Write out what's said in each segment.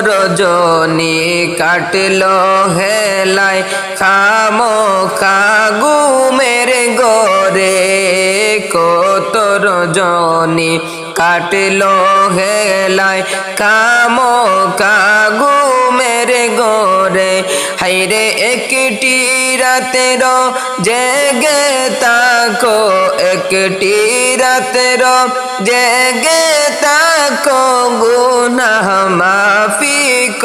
রজনী কাটলো হেলায় খামো কাগুমের গরে কত রজনী কাটলো হেলায় কামো কাগুমের গরে হাইরে একটি রাতের জেগে তাকো একটি রাতের জেগে তাকো মাফি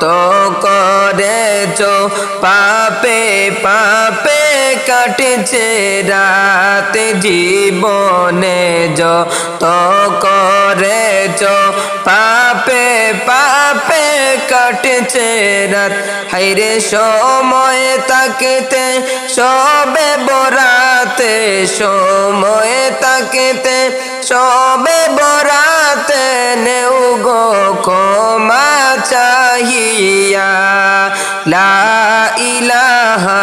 যত করেছ পাপে পাপে কাটছে রাত জীবনে যত করেছ। পাপে পাপে কাটছে রাত। হাইরে সময় তাকেতে, সবে বরাতে সময় তাকেতে, সবে বরাতে নেউ গো ক্ষমা চাহিয়া। লা ইলাহা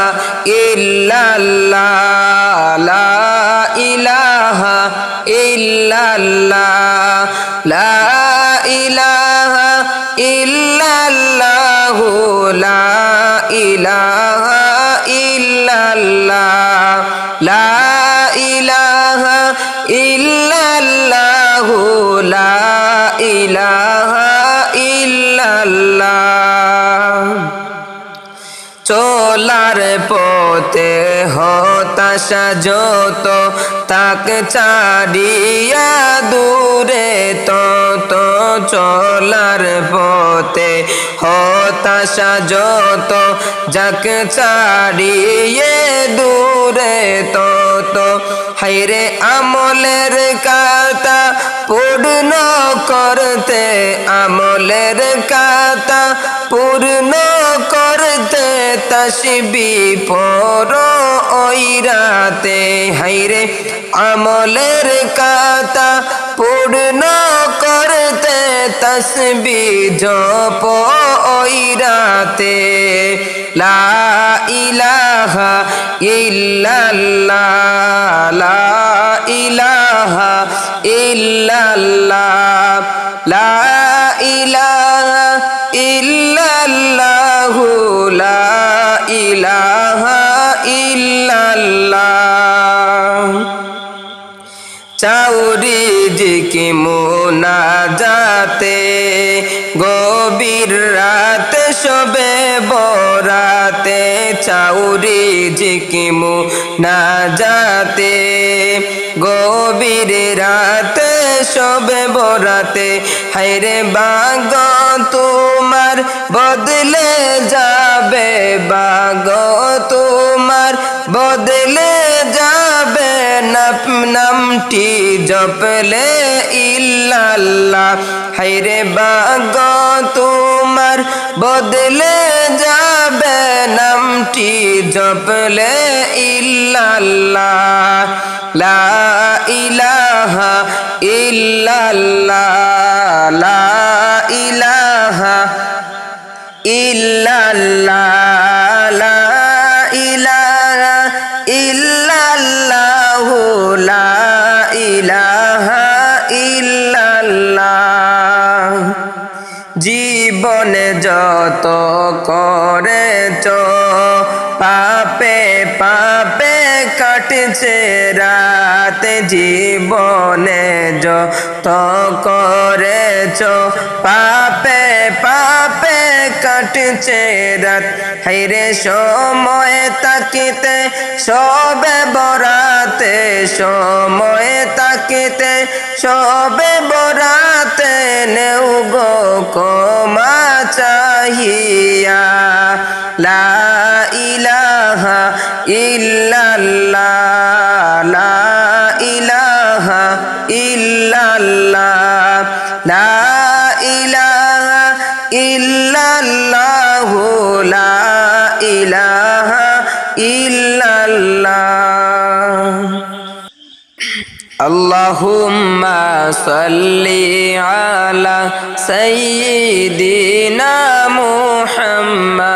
ইল্লাল্লাহ পথে হতাশা যত, তাকে ছাড়িয়া দূরে তত চলার পথে হতাশা যত, যাকে ছাড়িয়ে দূরে তত। হাইরে আমলের কাতা পূর্ণ করতে, আমলের কাতা তসবি পর ওই রাতে। হাইরে আমলের কাতা পূর্ণ করতে তসবি জপ ওই রাতে। লা ইলাহা ইল্লাল্লাহ, লা ইলাহা ইল্লাল্লাহ, লা ইলাহা ইল্লাল্লাহ, লা ইলাহা ইল্লাল্লাহ। চাউরি জিকি মোনা যাতে গভীর রাত সবে বরাতে। চাউরি জিকি মোনা যাতে গভীর রাতে সবে বরাতে। হাইরে বাগ, তোমার বদলে যাবে বাগ, তোমার বদলে যাবে নাপ নামটি জপলে ইল্লাল্লাহ। হাইরে বাগ, তোমার বদলে যাবে নামটি জপলে ইল্লাল্লাহ। লা ইলাহা ইল্লাল্লাহ লা ইলাহা ইল্লাল্লাহ লা ইলাহা ইলাহা ইল্লাল্লাহ। জীবনে যত করেছ পাপে পাপে কাটছে রাত জীবনে যত করেছ। পাপে পাপে কাটছে রাত হাইরে সময় তাকিতে, সবে বরাতে সময় তাকিতে, সবে বরাতে নেউ গো কমা চাহিয়া। লা ইলাহা ইল্লাল্লাহ লা ইলাহা ইল্লাল্লাহ লা ইলাহা ইল্লাল্লাহ লা ইলাহা ইল্লাল্লাহ اللهم صل على سيدنا محمد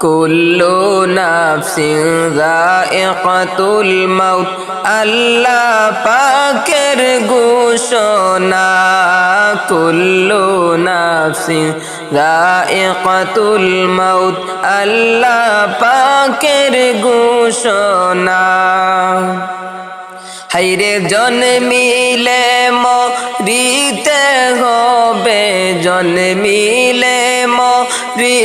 কুল্লু নাফসিল মৌত আল্লাহ পাকের ঘোষণা কুল্লু নাফসিন যায়িকাতুল মাউত আল্লাহ পাকের ঘোষণা। হাইরে জন্মিলে মরিতে হবে জন্মিলে মরি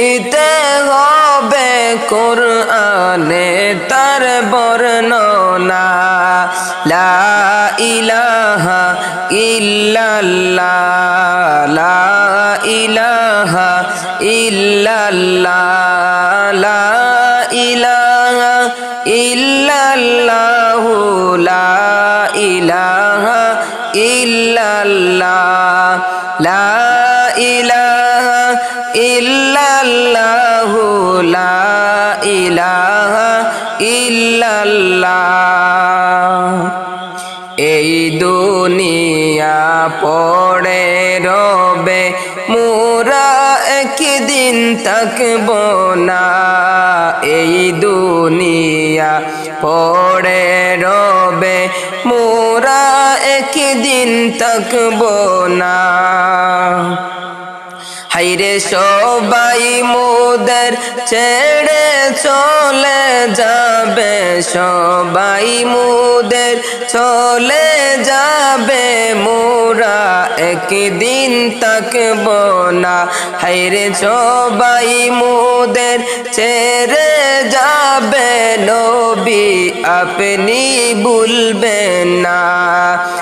কোরআনে তার বর্ণনা, লা ইলাহা ইল্লাল্লাহ, লা ইলাহা ইল্লাল্লাহ, লা ইলাহা ইল্লাল্লাহ, লা ইলাহা ইল্লাল্লাহ, লা ইলাহা ইল্লাল্লাহ, লা ইলাহা ইল্লাল্লাহ। এই দুনিয়া পড়ে রবে, মোরা একদিন থাকব না। এই দুনিয়া পড়ে রবে, মোরা একদিন থাকব না। হাইরে সবাই মোদের ছেড়ে চলে যাবে। সবাই মোদের চলে যাবে। মোরা একদিন থাকব না। হাইরে সবাই মোদের ছেড়ে যাবে। নবী আপনি ভুলবেন না।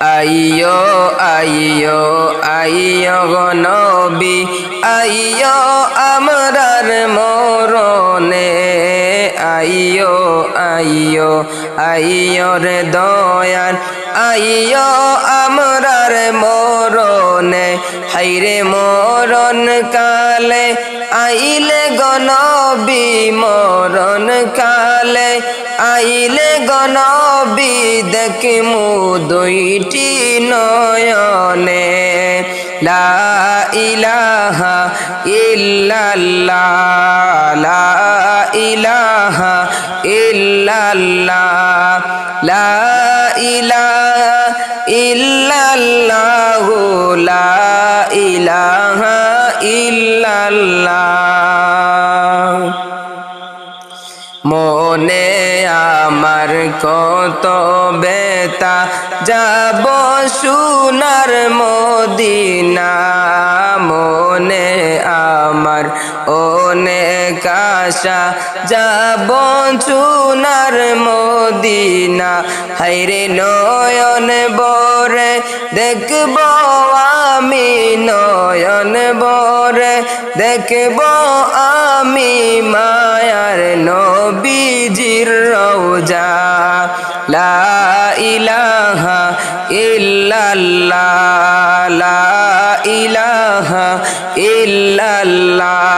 আইয়ো আইয়ো আইয়ো নবী, আইয়ো আমরার মরণে, আইয়ো আইয়ো আইয়ো রে দয়াল, আইয়ো আমরার মরণে, হাইরে মরণ কালে, আইলে গনবি মরণ কালে আইলে গনবি দেখমু দুইটি নয়নে। লা ইলাহা ইল্লাল্লাহ, লা ইলাহা ইল্লাল্লাহ, লা ইলাহা ইল্লাল্লাহ, লা ইলাহা ইল্লাল্লাহ। মনে আমার কত বেতা যাব সোনার মদিনা মনে আমার অনেক আশা যাব চুনার মদিনা। হাইরে নয়ন বরে, দেখব আমি নয়ন বরে, দেখব আমি মায়ার নবীজির রওজা। লা ইলাহা ইল্লাল্লাহ, লা ইলাহা ইল্লাল্লাহ।